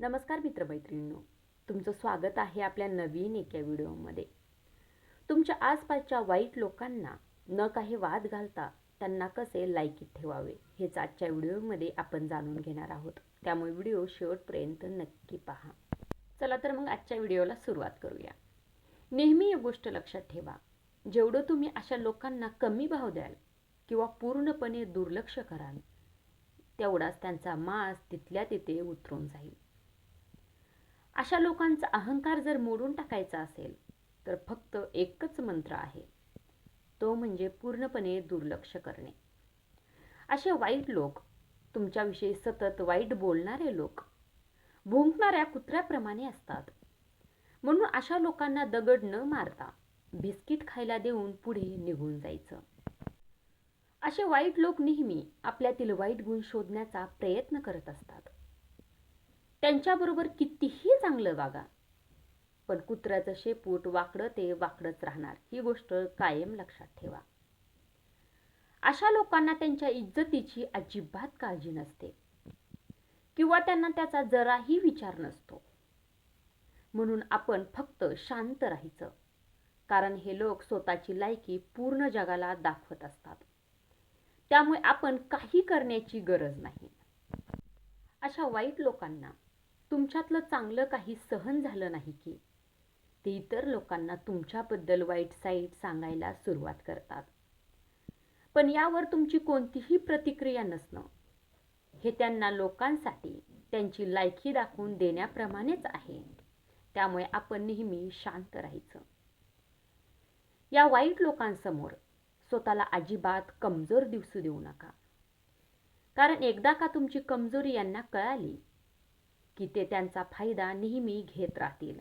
नमस्कार मित्रमैत्रिणींनो. तुमचं स्वागत आहे आपल्या नवीन एका व्हिडिओमध्ये. तुमच्या आसपासच्या वाईट लोकांना न काही वाद घालता त्यांना कसे लायकीत ठेवावे हेच आजच्या व्हिडिओमध्ये आपण जाणून घेणार आहोत. त्यामुळे व्हिडिओ शेवटपर्यंत नक्की पहा. चला तर मग आजच्या व्हिडिओला सुरुवात करूया. नेहमी एक गोष्ट लक्षात ठेवा जेवढं तुम्ही अशा लोकांना कमी भाव द्याल किंवा पूर्णपणे दुर्लक्ष कराल तेवढाच त्यांचा मास तिथल्या तिथे उतरून जाईल. अशा लोकांचा अहंकार जर मोडून टाकायचा असेल तर फक्त एकच मंत्र आहे. तो म्हणजे पूर्णपणे दुर्लक्ष करणे. असे वाईट लोक तुमच्याविषयी सतत वाईट बोलणारे लोक भुंकणाऱ्या कुत्र्याप्रमाणे असतात. म्हणून अशा लोकांना दगड न मारता बिस्किट खायला देऊन पुढे निघून जायचं. असे वाईट लोक नेहमी आपल्यातील वाईट गुण शोधण्याचा प्रयत्न करत असतात. त्यांच्याबरोबर कितीही चांगलं वागा. पण कुत्र्याचं शेपूट वाकडं ते वाकडंच राहणार. ही गोष्ट कायम लक्षात ठेवा. अशा लोकांना त्यांच्या इज्जतीची अजिबात काळजी नसते. किंवा त्यांना त्याचा जराही विचार नसतो. म्हणून आपण फक्त शांत राहायचं. कारण हे लोक स्वतःची लायकी पूर्ण जगाला दाखवत असतात. त्यामुळे आपण काही करण्याची गरज नाही. अशा वाईट लोकांना तुमच्यातलं चांगलं काही सहन झालं नाही की? ते इतर लोकांना तुमच्याबद्दल वाईट साईट सांगायला सुरुवात करतात. पण यावर तुमची कोणतीही प्रतिक्रिया नसणं. हे त्यांना लोकांसाठी त्यांची लायकी दाखवून देण्याप्रमाणेच आहे. त्यामुळे आपण नेहमी शांत राहायचं. या वाईट लोकांसमोर स्वतःला अजिबात कमजोर दिवसू देऊ नका. कारण एकदा का तुमची कमजोरी यांना कळाली की ते त्यांचा फायदा नेहमी घेत राहतील.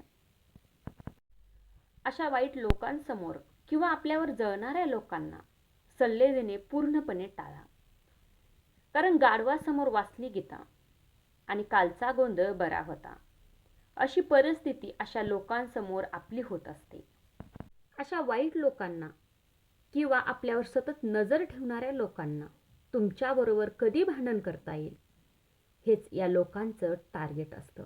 अशा वाईट लोकांसमोर किंवा आपल्यावर जळणाऱ्या लोकांना सल्ले देणे पूर्णपणे टाळा. कारण गाढवासमोर वाचली गीता आणि कालचा गोंधळ बरा होता. अशी परिस्थिती अशा लोकांसमोर आपली होत असते. अशा वाईट लोकांना किंवा आपल्यावर सतत नजर ठेवणाऱ्या लोकांना तुमच्याबरोबर कधी भांडण करता येईल? हेच या लोकांचं टार्गेट असतं.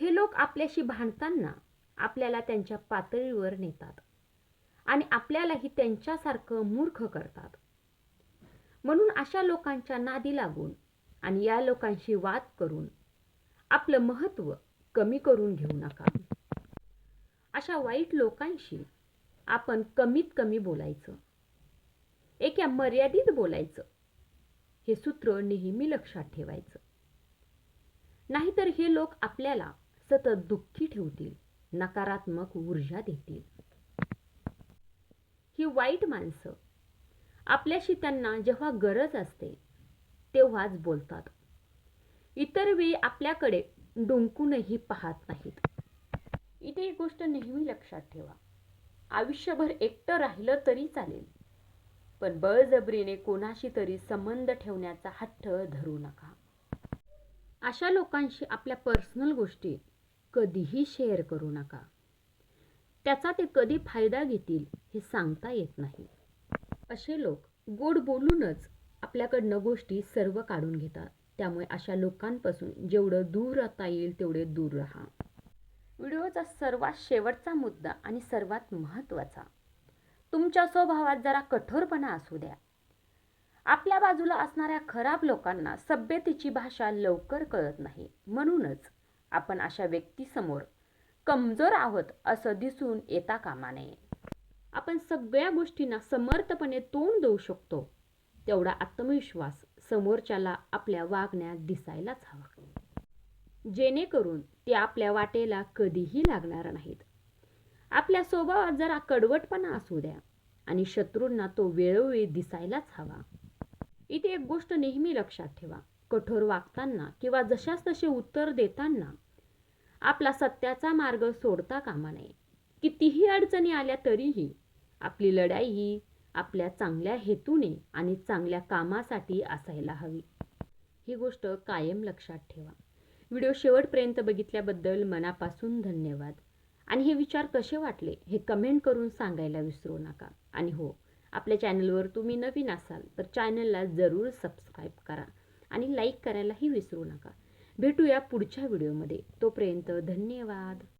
हे लोक आपल्याशी भांडताना आपल्याला त्यांच्या पातळीवर नेतात आणि आपल्यालाही त्यांच्यासारखं मूर्ख करतात. म्हणून अशा लोकांच्या नादी लागून आणि या लोकांशी वाद करून आपलं महत्त्व कमी करून घेऊ नका. अशा वाईट लोकांशी आपण कमीत कमी बोलायचं. एका मर्यादित बोलायचं. हे सूत्र नेहमी लक्षात ठेवायचं. नाहीतर हे लोक आपल्याला सतत दुःखी ठेवतील नकारात्मक ऊर्जा देतील. ही वाईट माणसं आपल्याशी त्यांना जेव्हा गरज असते तेव्हाच बोलतात. इतर वेळी आपल्याकडे डुंकूनही पाहत नाहीत. इथे एक गोष्ट नेहमी लक्षात ठेवा. आयुष्यभर एकटं राहिलं तरी चालेल. पण बळजबरीने कोणाशी तरी संबंध ठेवण्याचा हट्ट धरू नका. अशा लोकांशी आपल्या पर्सनल गोष्टी कधीही शेअर करू नका. त्याचा ते कधी फायदा घेतील हे सांगता येत नाही. असे लोक गोड बोलूनच आपल्याकडनं गोष्टी सर्व काढून घेतात. त्यामुळे अशा लोकांपासून जेवढं दूर राहता येईल तेवढे दूर राहा. व्हिडिओचा सर्वात शेवटचा मुद्दा आणि सर्वात महत्त्वाचा तुमच्या स्वभावात जरा कठोरपणा असू द्या. आपल्या बाजूला असणाऱ्या खराब लोकांना सभ्यतेची भाषा लवकर कळत नाही. म्हणूनच आपण अशा व्यक्तीसमोर कमजोर आहोत असं दिसून येता कामा नये. आपण सगळ्या गोष्टींना समर्थपणे तोंड देऊ शकतो. तेवढा आत्मविश्वास समोरच्याला आपल्या वागण्यात दिसायलाच हवा. जेणेकरून ते आपल्या वाटेला कधीही लागणार नाहीत. आपल्या स्वभावात जरा कडवटपणा असू द्या आणि शत्रूंना तो वेळोवेळी दिसायलाच हवा. इथे एक गोष्ट नेहमी लक्षात ठेवा. कठोर वागताना किंवा जशास तसे उत्तर देताना आपला सत्याचा मार्ग सोडता कामा नये. कितीही अडचणी आल्या तरीही आपली लढाई ही आपल्या चांगल्या हेतूने आणि चांगल्या कामासाठी असायला हवी. ही गोष्ट कायम लक्षात ठेवा. व्हिडिओ शेवटपर्यंत बघितल्याबद्दल मनापासून धन्यवाद. आणि हे विचार कसे वाटले हे कमेंट करून सांगायला विसरू नका. आणि हो आपल्या चॅनलवर तुम्ही नवीन असाल तर चॅनलला जरूर सबस्क्राईब करा आणि लाईक करायलाही विसरू नका. भेटूया पुढच्या व्हिडिओमध्ये तोपर्यंत धन्यवाद.